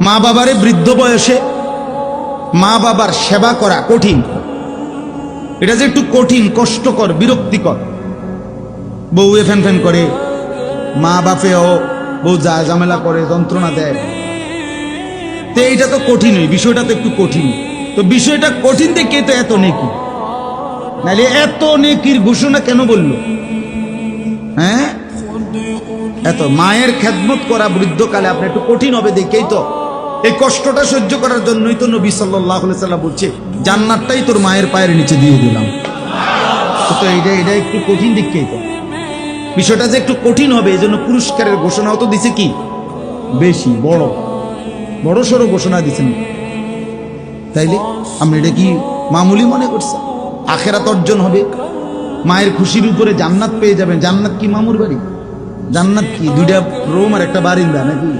মা বাবারে বৃদ্ধ বয়সে মা বাবার সেবা করা কঠিন। এটা যে একটু কঠিন, কষ্টকর, বিরক্তিকর। বউ এ ফ্যান ফ্যান করে, মা বাপেও বউ যা ঝামেলা করে, যন্ত্রণা দেয়। তো এইটা তো কঠিনই, বিষয়টা তো একটু কঠিন। তো বিষয়টা কঠিন দেখে তো এত নেকি? নাহলে এত নেকির ঘোষণা কেন বলল? হ্যাঁ? এত মায়ের খেদমত করা বৃদ্ধকালে আপনি একটু কঠিন হবে দেখেই তো। এই কষ্টটা সহ্য করার জন্যই তো নবী সাল্লাহ বলছে, জান্নাতটাই তোর মায়ের পায়ের নিচে দিয়ে দিলাম। তো এটা এটা একটু কঠিন তো বিষয়টা যে একটু কঠিন হবে, এই জন্য পুরস্কারের ঘোষণাও তো দিছে কি? বেশি, বড়। বড় সড়ো ঘোষণা দিছেন। তাইলে আপনি এটা কি মামুলি মনে করছেন? আখেরাত অর্জন হবে। মায়ের খুশির উপরে জান্নাত পেয়ে যাবেন। জান্নাত কি মামুর বাড়ি? জান্নাত কি? দুইটা রুম আর একটা বারিন্দা নাকি?